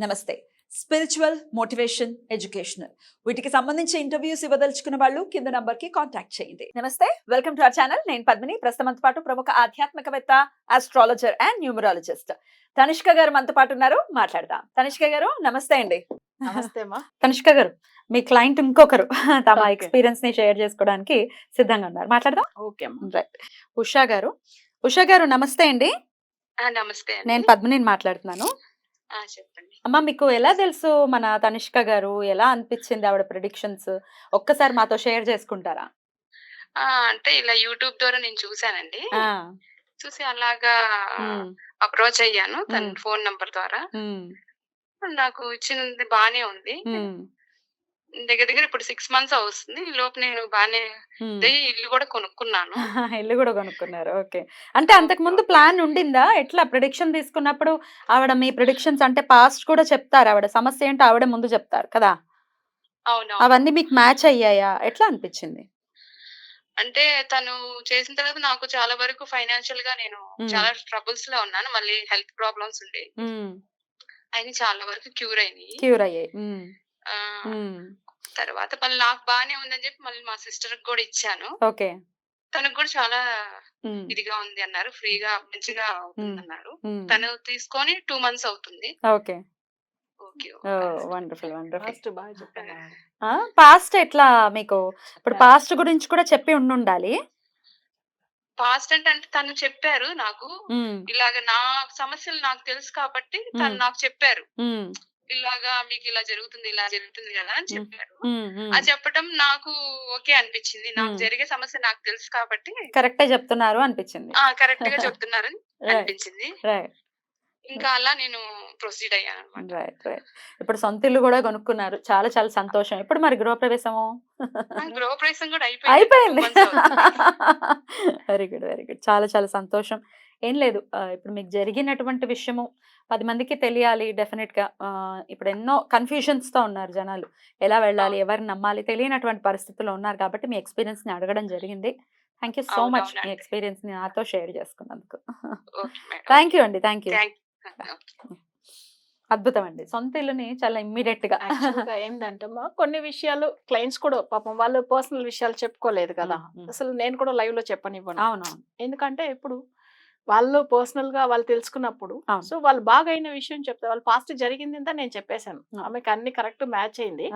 నమస్తే. Spiritual motivation educational వీటికి సంబంధించి ఇంటర్వ్యూస్ ఇవ్వదలుచుకున్న వాళ్ళు కింద నంబర్కి కాంటాక్ట్ చేయండి. నమస్తే. వెల్కమ్ టు అవర్ ఛానల్ నేను పద్మిని. ప్రస్తుతంతో పాటు ప్రముఖ ఆధ్యాత్మికవేత్త ఆస్ట్రాలజర్ అండ్ న్యూమరాలజిస్ట్ తనిష్క గారు మనతో పాటు ఉన్నారు. మాట్లాడదాం. తనిష్క గారు నమస్తే అండి. నమస్తే అమ్మా. తనిష్క గారు మీ క్లయింట్ ఇంకొకరు. తమ. ఎక్స్పీరియన్స్ని షేర్ చేసుకోవడానికి సిద్ధంగా ఉన్నారు. మాట్లాడదాం. ఓకే అమ్మా. రైట్ ఉషా గారు. ఉషా గారు నమస్తే అండి. ఆ, నమస్తే. నేను పద్మిని మాట్లాడుతున్నాను. చెప్పండి. అమ్మ మీకు ఎలా తెలుసు మన తనిష్క గారు? ఎలా అనిపించింది ఆవిడ ప్రిడిక్షన్స్ ఒక్కసారి మాతో షేర్ చేసుకుంటారా? ఆ, అంటే ఇలా యూట్యూబ్ ద్వారా నేను చూసానండి. చూసి అలాగా అప్రోచ్ అయ్యాను తన. ఫోన్ నంబర్ ద్వారా. నాకు ఇచ్చినది బానే ఉంది. దగ్గర దగ్గర ఇప్పుడు సిక్స్ మంత్స్ అవుతుంది. ఈ లోపు నేను. ఉంది. ఇల్లు కూడా కొనుక్కున్నాను. ఇల్లు కూడా కొనుక్కున్నారు. ఓకే. అంటే అంతకు ముందు ప్లాన్ ఉండిందా? ఎట్లా ప్రిడిక్షన్ తీసుకున్నప్పుడు ఆవిడ మీ ప్రిడిక్షన్స్ అంటే పాస్ట్ కూడా చెప్తారు. ఆవిడ సమస్య ఏంటో ఆవిడ ముందు చెప్తారు కదా? అవును అవన్నీ మీకు మ్యాచ్ అయ్యాయా? ఎట్లా అనిపించింది? అంటే తను చేసిన తర్వాత నాకు చాలా వరకు ఫైనాన్షియల్గా నేను. చాలా ట్రబుల్స్లో ఉన్నాను. మళ్ళీ హెల్త్ ప్రాబ్లమ్స్ ఉండే. అయినా చాలా వరకు క్యూర్ అయినాయి. క్యూర్ అయ్యాయి. తర్వాత మళ్ళీ నాకు బానే ఉందని చెప్పి మళ్ళీ మా సిస్టర్ కూడా ఇచ్చాను. ఓకే. తనకు కూడా చాలా ఇదిగా ఉంది అన్నారు. ఫ్రీగా మంచిగా అవుతుంది అన్నారు తను తీసుకొని టూ మంత్స్ అవుతుంది. Okay. Okay wonderful wonderful. First బాగా చెప్పాను పాస్ట్ ఎట్లా మీకు? ఇప్పుడు పాస్ట్ గురించి కూడా చెప్పి ఉండాలి పాస్ట్ అంటే అంటే తను చెప్పారు నాకు. ఇలాగ నా సమస్యలు నాకు తెలుసు కాబట్టి తను. నాకు చెప్పారు. ఇలాగా మీకు ఇలా జరుగుతుంది ఇలా జరుగుతుంది కదా అని చెప్పారు అది చెప్పటం నాకు ఓకే అనిపించింది. నాకు. జరిగే సమస్య నాకు తెలుసు కాబట్టి కరెక్టే చెప్తున్నారు అనిపించింది. ఆ కరెక్ట్గా చెప్తున్నారని అనిపించింది. ఇంకా అలా నేను ప్రొసీడ్ అయ్యాను అనమాట రైట్ రైట్ ఇప్పుడు సొంత ఇల్లు కూడా కొనుక్కున్నారు. చాలా చాలా సంతోషం. ఇప్పుడు మరి గృహప్రవేశము? గృహప్రవేశం కూడా అయిపోయింది. వెరీ గుడ్ వెరీ గుడ్ చాలా చాలా సంతోషం. ఏం లేదు. ఇప్పుడు మీకు జరిగినటువంటి విషయము పది మందికి తెలియాలి డెఫినెట్గా ఆ, ఇప్పుడు ఎన్నో కన్ఫ్యూజన్స్తో ఉన్నారు జనాలు. ఎలా వెళ్ళాలి ఎవరిని నమ్మాలి తెలియనటువంటి పరిస్థితుల్లో ఉన్నారు కాబట్టి మీ ఎక్స్పీరియన్స్ని అడగడం జరిగింది. థ్యాంక్ యూ సో మచ్ మీ అవునండి. ఎక్స్పీరియన్స్ని నాతో షేర్ చేసుకున్నందుకు. థ్యాంక్ యూ అండి. Thank you. అద్భుతం అండి. సొంత ఇల్లుని చాలా ఇమ్మీడియట్గా యాక్చువల్గా ఏంటంటే అమ్మా కొన్ని విషయాలు క్లయింట్స్ కూడా పాపం వాళ్ళు పర్సనల్ విషయాలు చెప్పుకోలేదు కదా. అసలు నేను కూడా లైవ్లో చెప్పనివ్వను. అవునవును. ఎందుకంటే ఇప్పుడు వాళ్ళు పర్సనల్గా వాళ్ళు తెలుసుకున్నప్పుడు. సో వాళ్ళు బాగా అయిన విషయం చెప్తారు వాళ్ళు పాస్ట్ జరిగింది అంతా నేను చెప్పేశాను. ఆమెకి అన్ని కరెక్ట్ మ్యాచ్ అయింది.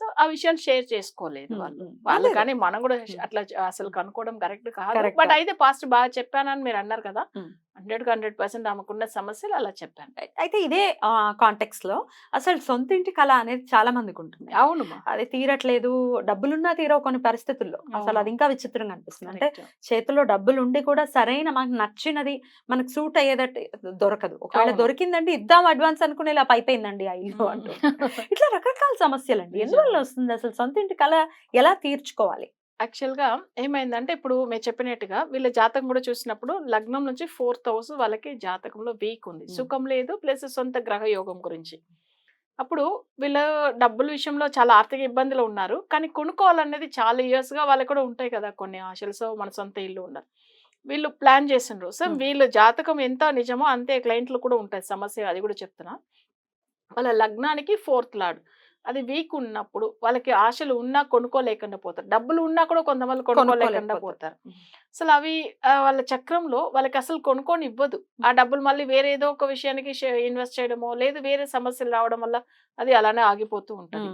సో ఆ విషయాలు షేర్ చేసుకోలేదు వాళ్ళు. వాళ్ళు. కానీ మనం కూడా. అట్లా అసలు కనుక్కోవడం కరెక్ట్ కాదు బట్. అయితే పాస్ట్ బాగా చెప్పానని మీరు అన్నారు కదా మ్మ్. హండ్రెడ్ పర్సెంట్ ఆమెకున్న సమస్యలు అలా చెప్పాను. అయితే ఇదే కాంటెక్స్లో అసలు సొంత ఇంటి కళ అనేది చాలా మందికి ఉంటుంది. అవునమ్మా అది తీరట్లేదు డబ్బులున్నా తీరవు కొన్ని పరిస్థితుల్లో. అసలు అవును. అది ఇంకా విచిత్రంగా అనిపిస్తుంది. అంటే. చేతిలో డబ్బులు ఉండి కూడా సరైన మనకు నచ్చినది మనకు సూట్ అయ్యేదట్టు దొరకదు. ఒకవేళ అవును. దొరికిందండి ఇద్దాం అడ్వాన్స్ అనుకునే ఇలా అయిపోయిందండి ఆ ఇల్లు అంటూ. ఇట్లా రకరకాల సమస్యలు అండి ఎందువల్ల వస్తుంది? అసలు సొంత ఇంటి కళ ఎలా తీర్చుకోవాలి? యాక్చువల్గా ఏమైందంటే ఇప్పుడు మీరు చెప్పినట్టుగా వీళ్ళ జాతకం కూడా చూసినప్పుడు లగ్నం నుంచి ఫోర్త్ హౌస్ వాళ్ళకి జాతకంలో వీక్ ఉంది. సుఖం లేదు ప్లస్ సొంత గ్రహ యోగం గురించి. అప్పుడు వీళ్ళ డబ్బుల విషయంలో చాలా ఆర్థిక ఇబ్బందులు ఉన్నారు. కానీ కొనుక్కోవాలనేది చాలా ఇయర్స్గా వాళ్ళకి కూడా ఉంటాయి కదా కొన్ని ఆశలు సో మన సొంత ఇల్లు ఉండదు వీళ్ళు ప్లాన్ చేసిండ్రు. సో. వీళ్ళ జాతకం ఎంత నిజమో అంతే క్లయింట్లు కూడా ఉంటాయి సమస్య అది కూడా చెప్తున్నా. వాళ్ళ లగ్నానికి ఫోర్త్ లాడ్ అది వీక్ ఉన్నప్పుడు వాళ్ళకి ఆశలు ఉన్నా కొనుక్కోలేకుండా పోతారు. డబ్బులు ఉన్నా కూడా కొంతమంది కొనుక్కోలేకుండా. పోతారు. అసలు అవి వాళ్ళ చక్రంలో వాళ్ళకి అసలు కొనుక్కొని ఇవ్వదు. ఆ డబ్బులు మళ్ళీ వేరే ఏదో ఒక విషయానికి ఇన్వెస్ట్ చేయడమో లేదు వేరే సమస్యలు రావడం వల్ల అది అలానే ఆగిపోతూ ఉంటుంది.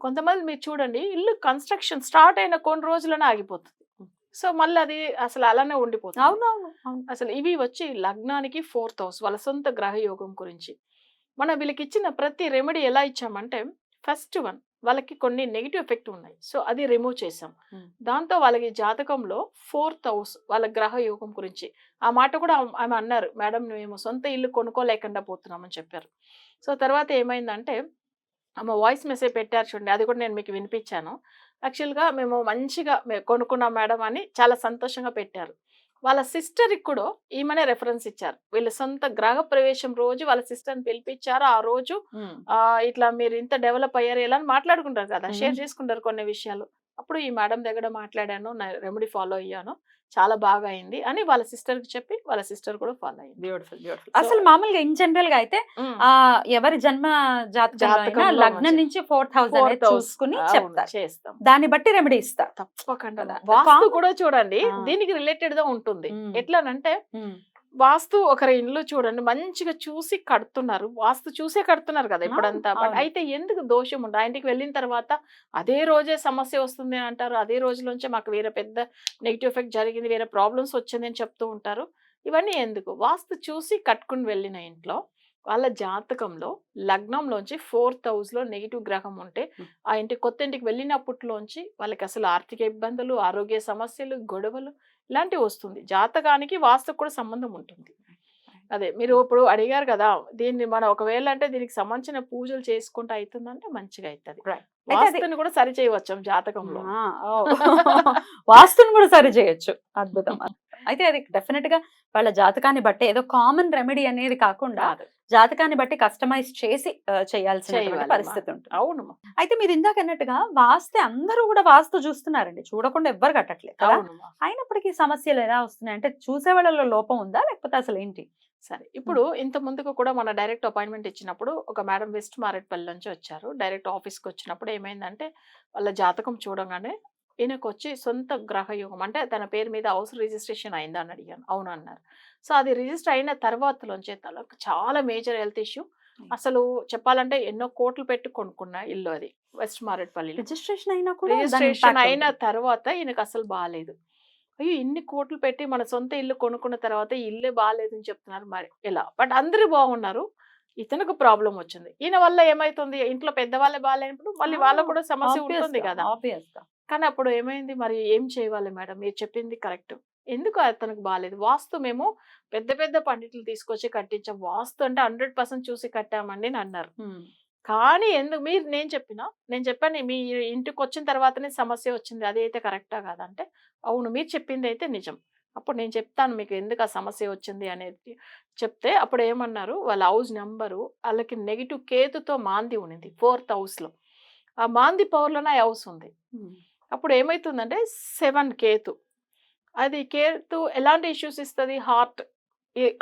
కొంతమంది మీరు చూడండి ఇల్లు కన్స్ట్రక్షన్ స్టార్ట్ అయిన కొన్ని రోజులనే ఆగిపోతుంది. సో మళ్ళీ అది అసలు అలానే ఉండిపోతుంది. అవునవును. అవును. అసలు ఇవి వచ్చి లగ్నానికి ఫోర్త్ హౌస్ వాళ్ళ సొంత గ్రహ యోగం గురించి. మనం వీళ్ళకి ఇచ్చిన ప్రతి రెమెడీ ఎలా ఇచ్చామంటే ఫస్ట్ వన్ వాళ్ళకి కొన్ని నెగిటివ్ ఎఫెక్ట్ ఉన్నాయి. సో అది రిమూవ్ చేసాం. దాంతో వాళ్ళకి జాతకంలో ఫోర్త్ హౌస్ వాళ్ళ గ్రహ యోగం గురించి ఆ మాట కూడా ఆమె- అన్నారు. మేడం మేము సొంత ఇల్లు కొనుక్కోలేకుండా పోతున్నామని చెప్పారు. సో తర్వాత ఏమైందంటే ఆమె వాయిస్ మెసేజ్ పెట్టారు చూడండి అది కూడా నేను మీకు వినిపించాను. యాక్చువల్గా మేము మంచిగా కొనుక్కున్నాం మేడం అని చాలా సంతోషంగా పెట్టారు. వాళ్ళ సిస్టర్కి కూడా ఈమెనే రెఫరెన్స్ ఇచ్చారు. వీళ్ళ సొంత గ్రహ ప్రవేశం రోజు వాళ్ళ సిస్టర్ని పిలిపించారు. ఆ రోజు ఇట్లా మీరు ఇంత డెవలప్ అయ్యారు ఎలా అని మాట్లాడుకుంటారు కదా! షేర్. చేసుకుంటారు కొన్ని విషయాలు. అప్పుడు ఈ మేడం దగ్గర మాట్లాడాను రెమెడీ ఫాలో అయ్యాను. చాలా బాగా అయింది అని వాళ్ళ సిస్టర్కి చెప్పి వాళ్ళ సిస్టర్ కూడా ఫాలో అయింది. Beautiful beautiful. అసలు మామూలుగా ఇన్ జనరల్గా అయితే ఎవరి జన్మ జాతకంలో లగ్నం నుంచి ఫోర్ థౌసండ్ 4,000 చూసుకుని చేస్తాం దాన్ని బట్టి రెమెడీ ఇస్తారు. తప్పకుండా. వాస్తు కూడా చూడండి. దీనికి రిలేటెడ్గా ఉంటుంది. ఎట్లానంటే వాస్తు ఒకరి ఇల్లు చూడండి మంచిగా చూసి కడుతున్నారు. వాస్తు చూసే కడుతున్నారు కదా ఇప్పుడంతా. బట్. అయితే ఎందుకు దోషం ఉండదు ఆ ఇంటికి వెళ్ళిన తర్వాత అదే రోజే సమస్య వస్తుంది అని అంటారు. అదే రోజులోంచే మాకు వేరే పెద్ద నెగిటివ్ ఎఫెక్ట్ జరిగింది వేరే ప్రాబ్లమ్స్ వచ్చింది అని చెప్తూ ఉంటారు. ఇవన్నీ ఎందుకు? వాస్తు చూసి కట్టుకుని వెళ్ళిన ఇంట్లో వాళ్ళ జాతకంలో లగ్నంలోంచి ఫోర్త్ హౌస్లో నెగిటివ్ గ్రహం ఉంటే. ఆ ఇంటి కొత్త ఇంటికి వెళ్ళినప్పట్లోంచి వాళ్ళకి అసలు ఆర్థిక ఇబ్బందులు ఆరోగ్య సమస్యలు గొడవలు ఇలాంటివి వస్తుంది. జాతకానికి వాస్తుకు కూడా సంబంధం ఉంటుంది. అదే మీరు ఇప్పుడు అడిగారు కదా దీన్ని మనం ఒకవేళ అంటే దీనికి సంబంధించిన పూజలు చేసుకుంటూ అవుతుందంటే మంచిగా అవుతుంది వాస్తుని కూడా సరి చేయవచ్చు జాతకంలో. వాస్తుని కూడా సరి చేయొచ్చు. అద్భుతం. అయితే అది డెఫినెట్గా వాళ్ళ జాతకాన్ని బట్టి ఏదో కామన్ రెమెడీ అనేది కాకుండా. జాతకాన్ని బట్టి కస్టమైజ్ చేసి చేయాల్సిన. పరిస్థితి ఉంటుంది. అవును అయితే మీరు ఇందాక అన్నట్టుగా వాస్తే అందరూ కూడా వాస్తు చూస్తున్నారండి. చూడకుండా ఎవ్వరు కట్టట్లేదు కదా. అయినప్పటికీ సమస్యలు ఎలా వస్తున్నాయి? అంటే చూసే వాళ్ళలో లోపం ఉందా? లేకపోతే అసలు ఏంటి? సరే. ఇప్పుడు ఇంత ముందుకు కూడా మన డైరెక్ట్ అపాయింట్మెంట్ ఇచ్చినప్పుడు ఒక మేడం వెస్ట్ మారేట్పల్లి నుంచి వచ్చారు. డైరెక్ట్ ఆఫీస్కి వచ్చినప్పుడు ఏమైందంటే వాళ్ళ జాతకం చూడగానే ఈయనకు వచ్చి సొంత గ్రహయోగం అంటే తన పేరు మీద హౌస్ రిజిస్ట్రేషన్ అయిందా అని అడిగాను. అవును అన్నారు సో అది రిజిస్టర్ అయిన తర్వాతలోంచే తనకు చాలా మేజర్ హెల్త్ ఇష్యూ. అసలు చెప్పాలంటే ఎన్నో కోట్లు పెట్టి కొనుక్కున్న ఇల్లు అది వెస్ట్ మారేట్పల్లి రిజిస్ట్రేషన్ అయినా కూడా రిజిస్ట్రేషన్ అయిన. తర్వాత ఈయనకు అసలు బాగాలేదు అయ్యో! ఇన్ని కోట్లు పెట్టి మన సొంత ఇల్లు కొనుక్కున్న తర్వాత ఇల్లే బాగాలేదు అని చెప్తున్నారు మరి. ఎలా? బట్ అందరూ బాగున్నారు. ఇతనికి ప్రాబ్లం వచ్చింది. ఈయన వల్ల ఏమైతుంది? ఇంట్లో పెద్దవాళ్ళే బాగాలేనప్పుడు మళ్ళీ వాళ్ళకు కూడా సమస్య ఉంటుంది కదా. కానీ అప్పుడు ఏమైంది? మరి ఏం చేయాలి మేడం? మీరు చెప్పింది కరెక్ట్. ఎందుకు అతనికి బాగాలేదు వాస్తు మేము పెద్ద పెద్ద పండితులు తీసుకొచ్చి కట్టించాం. వాస్తు అంటే హండ్రెడ్ పర్సెంట్ చూసి కట్టామండి అని అన్నారు. కానీ ఎందుకు? మీరు నేను చెప్పిన? నేను చెప్పాను మీ ఇంటికి వచ్చిన తర్వాతనే సమస్య వచ్చింది. అది అయితే కరెక్టా కాదంటే అవును మీరు చెప్పింది అయితే నిజం. అప్పుడు నేను చెప్తాను మీకు ఎందుకు ఆ సమస్య వచ్చింది అనేది. చెప్తే అప్పుడు ఏమన్నారు? వాళ్ళ హౌస్ నెంబరు వాళ్ళకి నెగిటివ్ కేతుతో మాంది ఉన్నింది ఫోర్త్ హౌస్లో. ఆ మాంది పవర్లోనే హౌస్ ఉంది. అప్పుడు ఏమవుతుందంటే సెవెన్ కేతు. అది కేతు ఎలాంటి ఇష్యూస్ ఇస్తుంది? హార్ట్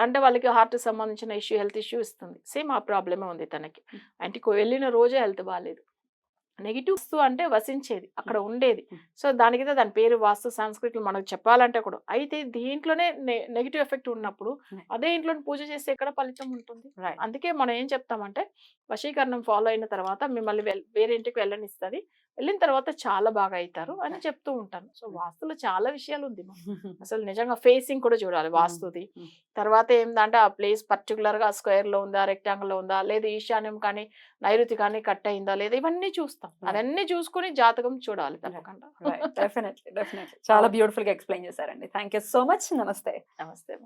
అంటే వాళ్ళకి హార్ట్ సంబంధించిన ఇష్యూ హెల్త్ ఇష్యూ ఇస్తుంది. సేమ్ ఆ ప్రాబ్లమే ఉంది తనకి. అంటే వెళ్ళిన రోజే హెల్త్ బాగాలేదు నెగిటివ్స్ అంటే వసించేది అక్కడ ఉండేది. సో దానికైతే దాని పేరు వాస్తు సంస్కృతిలో మనకు చెప్పాలంటే కూడా. అయితే దీంట్లోనే నెగిటివ్ ఎఫెక్ట్ ఉన్నప్పుడు. అదే ఇంట్లో పూజ చేస్తే ఎక్కడ ఫలితం ఉంటుంది. అందుకే మనం ఏం చెప్తామంటే వశీకరణం ఫాలో అయిన తర్వాత మిమ్మల్ని వేరే ఇంటికి వెళ్ళనిస్తుంది. వెళ్ళిన తర్వాత చాలా బాగా అవుతారు అని. చెప్తూ ఉంటాను. సో వాస్తులో చాలా విషయాలు ఉంది. అసలు నిజంగా ఫేసింగ్ కూడా చూడాలి వాస్తుది. తర్వాత ఏంటంటే ఆ ప్లేస్ పర్టికులర్గా స్క్వేర్లో ఉందా రెక్టాంగిల్లో ఉందా లేదా ఈశాన్యం కానీ నైరుతి కానీ కట్ అయిందా లేదా ఇవన్నీ చూస్తాం. అవన్నీ చూసుకుని జాతకం చూడాలి తప్పకుండా. డెఫినెట్లీ. డెఫినెట్లీ. చాలా. బ్యూటిఫుల్గా ఎక్స్ప్లెయిన్ చేశారండి. Thank you so much. నమస్తే. నమస్తే.